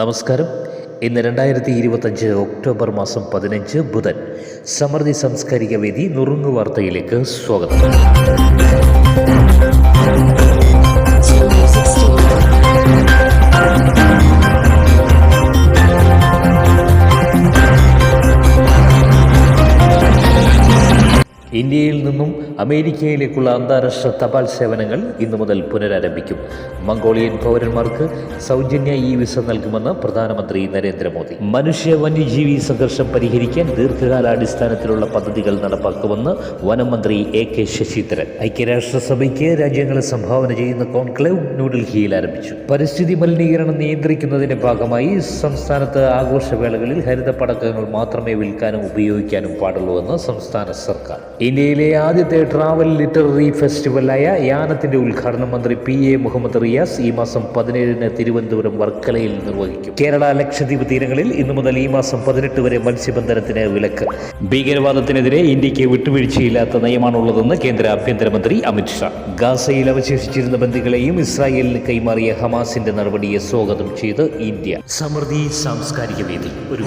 നമസ്കാരം. ഇന്ന് രണ്ടായിരത്തി ഇരുപത്തഞ്ച് ഒക്ടോബർ മാസം പതിനഞ്ച് ബുധൻ. സമൃദ്ധി സാംസ്കാരിക വേദി നുറുങ്ങു വാർത്തയിലേക്ക് സ്വാഗതം. ഇന്ത്യയിൽ നിന്നും അമേരിക്കയിലേക്കുള്ള അന്താരാഷ്ട്ര തപാൽ സേവനങ്ങൾ ഇന്നു മുതൽ പുനരാരംഭിക്കും. മംഗോളിയൻ പൗരന്മാർക്ക് സൗജന്യ ഇ വിസ നൽകുമെന്ന് പ്രധാനമന്ത്രി നരേന്ദ്രമോദി. മനുഷ്യ വന്യജീവി സംഘർഷം പരിഹരിക്കാൻ ദീർഘകാലാടിസ്ഥാനത്തിലുള്ള പദ്ധതികൾ നടപ്പാക്കുമെന്ന് വനം മന്ത്രി എ കെ ശശീന്ദ്രൻ ഐക്യരാഷ്ട്രസഭയ്ക്ക് രാജ്യങ്ങളെ സംഭാവന ചെയ്യുന്ന കോൺക്ലേവ് ന്യൂഡൽഹിയിൽ ആരംഭിച്ചു. പരിസ്ഥിതി മലിനീകരണം നിയന്ത്രിക്കുന്നതിന്റെ ഭാഗമായി സംസ്ഥാനത്ത് ആഘോഷവേളകളിൽ ഹരിത പടക്കങ്ങൾ മാത്രമേ വിൽക്കാനും ഉപയോഗിക്കാനും പാടുള്ളൂ എന്ന് സംസ്ഥാന സർക്കാർ. ഇന്ത്യയിലെ ആദ്യത്തെ ട്രാവൽ ലിറ്റററി ഫെസ്റ്റിവലായ യാനത്തിന്റെ ഉദ്ഘാടനം മന്ത്രി പി എ മുഹമ്മദ് റിയാസ് ഈ മാസം പതിനേഴിന് തിരുവനന്തപുരം വർക്കലയിൽ നിർവഹിക്കും. കേരള ലക്ഷദ്വീപ് തീരങ്ങളിൽ ഇന്നു മുതൽ ഈ മാസം പതിനെട്ട് വരെ മത്സ്യബന്ധനത്തിന് വിലക്ക്. ഭീകരവാദത്തിനെതിരെ ഇന്ത്യയ്ക്ക് വിട്ടുവീഴ്ചയില്ലാത്ത നയമാണുള്ളതെന്ന് കേന്ദ്ര ആഭ്യന്തരമന്ത്രി അമിത്ഷാ ഗാസയിൽ അവശേഷിച്ചിരുന്ന ബന്ധുക്കളെയും ഇസ്രായേലിന് കൈമാറിയ ഹമാസിന്റെ നടപടിയെ സ്വാഗതം ചെയ്ത് ഇന്ത്യ. സമൃദ്ധി സാംസ്കാരിക വേദി. ഒരു